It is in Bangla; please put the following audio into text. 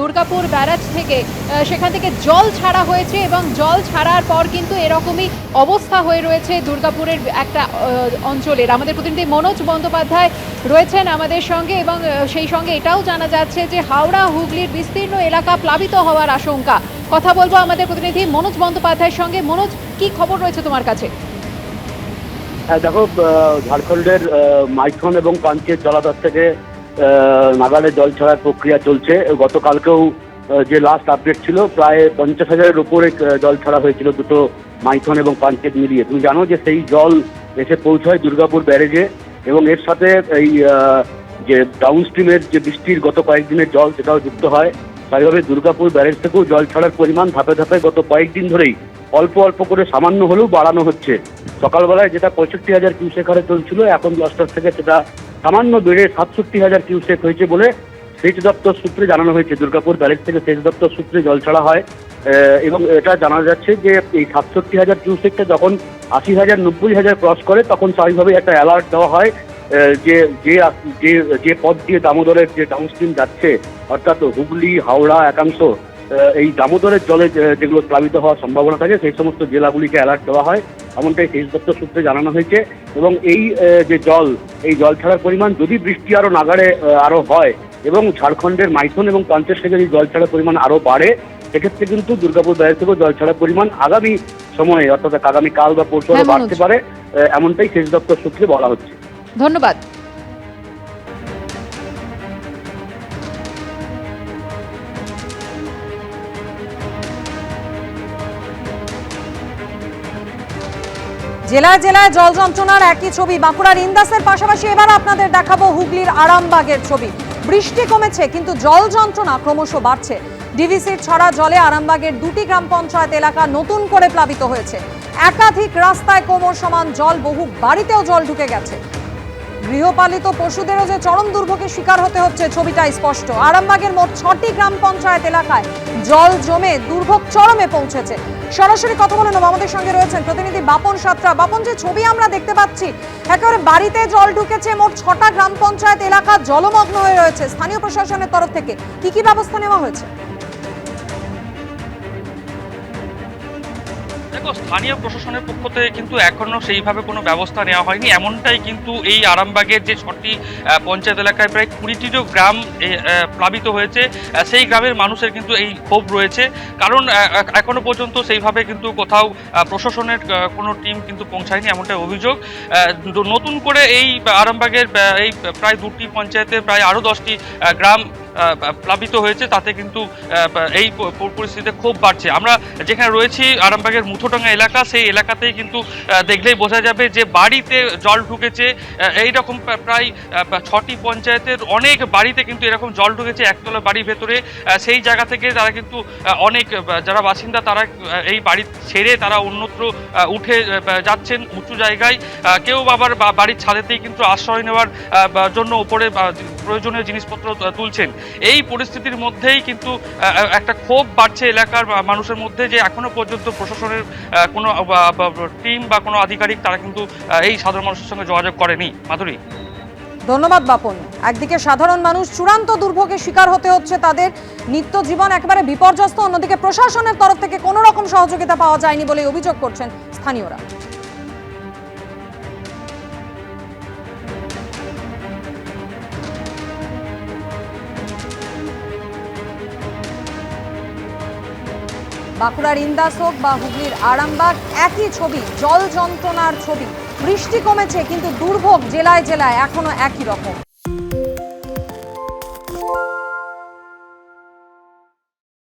দুর্গাপুর ব্যারাজ থেকে সেখান থেকে জল ছাড়া হয়েছে এবং জল ছাড়ার পর কিন্তু এরকমই অবস্থা হয়ে রয়েছে দুর্গাপুরের একটা অঞ্চলের। আমাদের প্রতিনিধি মনোজ বন্দ্যোপাধ্যায় রয়েছেন আমাদের সঙ্গে এবং সেই সঙ্গে এটাও জানা যাচ্ছে যে হাওড়া, হুগলির বিস্তীর্ণ এলাকা প্লাবিত হওয়ার আশঙ্কা। কথা বলব আমাদের প্রতিনিধি মনোজ বন্দ্যোপাধ্যায়ের সঙ্গে। মনোজ, কি খবর রয়েছে তোমার কাছে? হ্যাঁ দেখো ঝাড়খণ্ডের মাইথন এবং পাঞ্চের জলাধার থেকে নাগালে জল ছাড়ার প্রক্রিয়া চলছে। গতকালকেও যে লাস্ট আপডেট ছিল, প্রায় পঞ্চাশ হাজারের উপরে জল ছাড়া হয়েছিল দুটো মাইথন এবং পাঞ্চেত মিলিয়ে। তুমি জানো যে সেই জল এসে পৌঁছায় দুর্গাপুর ব্যারেজে এবং এর সাথে এই যে ডাউন স্ট্রিমের যে বৃষ্টির গত কয়েকদিনের জল সেটাও যুক্ত হয়। স্বাভাবিকভাবে দুর্গাপুর ব্যারেজ থেকেও জল ছাড়ার পরিমাণ ধাপে ধাপে গত কয়েকদিন ধরেই অল্প অল্প করে সামান্য হলেও বাড়ানো হচ্ছে। সকালবেলায় যেটা পঁয়ষট্টি হাজার কিউসেক হারে চলছিল, এখন দশটার থেকে সেটা সামান্য বেড়ে সাতষট্টি হাজার কিউসেক হয়েছে বলে সেচ দপ্তর সূত্রে জানানো হয়েছে। দুর্গাপুর ব্যারেজ থেকে সেচ দপ্তর সূত্রে জল ছাড়া হয়। এবং এটা জানা যাচ্ছে যে এই সাতষট্টি হাজার কিউসেকটা যখন আশি হাজার, নব্বই হাজার ক্রস করে, তখন স্বাভাবিকভাবে একটা অ্যালার্ট দেওয়া হয় যে যে যে যে পথ দিয়ে দামোদরের যে ডাউনস্ট্রিম যাচ্ছে, অর্থাৎ হুগলি, হাওড়া, একাংশ এই দামোদরের জলে যেগুলো প্লাবিত হওয়ার সম্ভাবনা থাকে, সেই সমস্ত জেলাগুলিকে অ্যালার্ট দেওয়া হয়। এমনটাই সেচ দপ্তর সূত্রে জানানো হয়েছে এবং এই যে জল এই জল ছাড়ার পরিমাণ যদি বৃষ্টি আরও নাগারে আরও আরও হয় এবং ঝাড়খণ্ডের মাইথন এবং পাঞ্চের থেকে যদি জল ছাড়ার পরিমাণ আরও বাড়ে সেক্ষেত্রে কিন্তু দুর্গাপুর ব্যারেজ থেকেও জল ছাড়ার পরিমাণ আগামী সময়ে অর্থাৎ আগামী কাল বা পরশু হ্যাঁ, বাড়তে পারে এমনটাই সেচ দপ্তর সূত্রে বলা হচ্ছে। ধন্যবাদ। জেলায় জেলায় জল যন্ত্রণার একই ছবি। বাঁকুড়ার ইন্দাসের পাশাপাশি এবার আপনাদের দেখাবো হুগলির আরামবাগের ছবি। বৃষ্টি কমেছে, কিন্তু জল যন্ত্রণা ক্রমশ বাড়ছে। ডিভিসির ছড়া জলে আরামবাগের দুটি গ্রাম পঞ্চায়েত এলাকা নতুন করে প্লাবিত হয়েছে। একাধিক রাস্তায় কোমর সমান জল, বহু বাড়িতেও জল ঢুকে গেছে। গৃহপালিত পশুদেরও যে চরম দুর্ভোগের শিকার হতে হচ্ছে, ছবিটা স্পষ্ট। আরামবাগের মোট ছটি গ্রাম পঞ্চায়েত এলাকায় জল জমে দুর্ভোগ চরমে পৌঁছেছে। সরাসরি কথা বলে নেব। আমাদের সঙ্গে রয়েছেন প্রতিনিধি বাপন সাতরা। বাপন, যে ছবি আমরা দেখতে পাচ্ছি, একেবারে বাড়িতে জল ঢুকেছে, মোট ছটা গ্রাম পঞ্চায়েত এলাকা জলমগ্ন হয়ে রয়েছে। স্থানীয় প্রশাসনের তরফ থেকে কি কি ব্যবস্থা নেওয়া হয়েছে? দেখো, স্থানীয় প্রশাসনের পক্ষ থেকে কিন্তু এখনও সেইভাবে কোনো ব্যবস্থা নেওয়া হয়নি। এমনটাই কিন্তু এই আরামবাগের যে ছটি পঞ্চায়েত এলাকায় প্রায় কুড়িটিরও গ্রাম প্লাবিত হয়েছে। সেই গ্রামের মানুষের কিন্তু এই ক্ষোভ রয়েছে। কারণ এখনও পর্যন্ত সেইভাবে কিন্তু কোথাও প্রশাসনের কোনো টিম কিন্তু পৌঁছায়নি এমনটাই অভিযোগ। নতুন করে এই আরামবাগের এই প্রায় দুটি পঞ্চায়েতের প্রায় আরও দশটি গ্রাম প্লাবিত হয়েছে, তাতে কিন্তু এই পরিস্থিতিতে ক্ষোভ বাড়ছে। আমরা যেখানে রয়েছি, আরামবাগের মুথোডাঙ্গা এলাকা, সেই এলাকাতেই কিন্তু দেখলেই বোঝা যাবে যে বাড়িতে জল ঢুকেছে। এইরকম প্রায় ছটি পঞ্চায়েতের অনেক বাড়িতে কিন্তু এরকম জল ঢুকেছে একতলা বাড়ির ভেতরে। সেই জায়গা থেকে তারা কিন্তু অনেক যারা বাসিন্দা তারা এই বাড়ি ছেড়ে তারা অন্যত্র উঠে যাচ্ছেন উঁচু জায়গায়। কেউ আবার বাড়ির ছাদেতেই কিন্তু আশ্রয় নেওয়ার জন্য উপরে বা প্রয়োজনীয় জিনিসপত্র তুলছেন। এই পরিস্থিতির মধ্যেই কিন্তু একটা ক্ষোভ বাড়ছে এলাকার মানুষের মধ্যে যে এখনও পর্যন্ত প্রশাসনের কোনো টিম বা কোনো আধিকারিক তারা কিন্তু এই সাধারণ মানুষের সঙ্গে যোগাযোগ করেনি। মাধুরী। ধন্যবাদ, বাপন। একদিকে সাধারণ মানুষ চূড়ান্ত দুর্ভোগের শিকার হতে হচ্ছে তাদের, নিত্য জীবন একেবারে বিপর্যস্ত, অন্যদিকে প্রশাসনের তরফ থেকে কোনো রকম সহযোগিতা পাওয়া যায়নি বলে অভিযোগ করছেন স্থানীয়রা। বাঁকুড়ার ইন্দাস হোক বা হুগলির আরামবাগ, একই ছবি, জল যন্ত্রণার ছবি। বৃষ্টি কমেছে, কিন্তু দুর্ভোগ জেলায় জেলায়, এখনও একই রকম।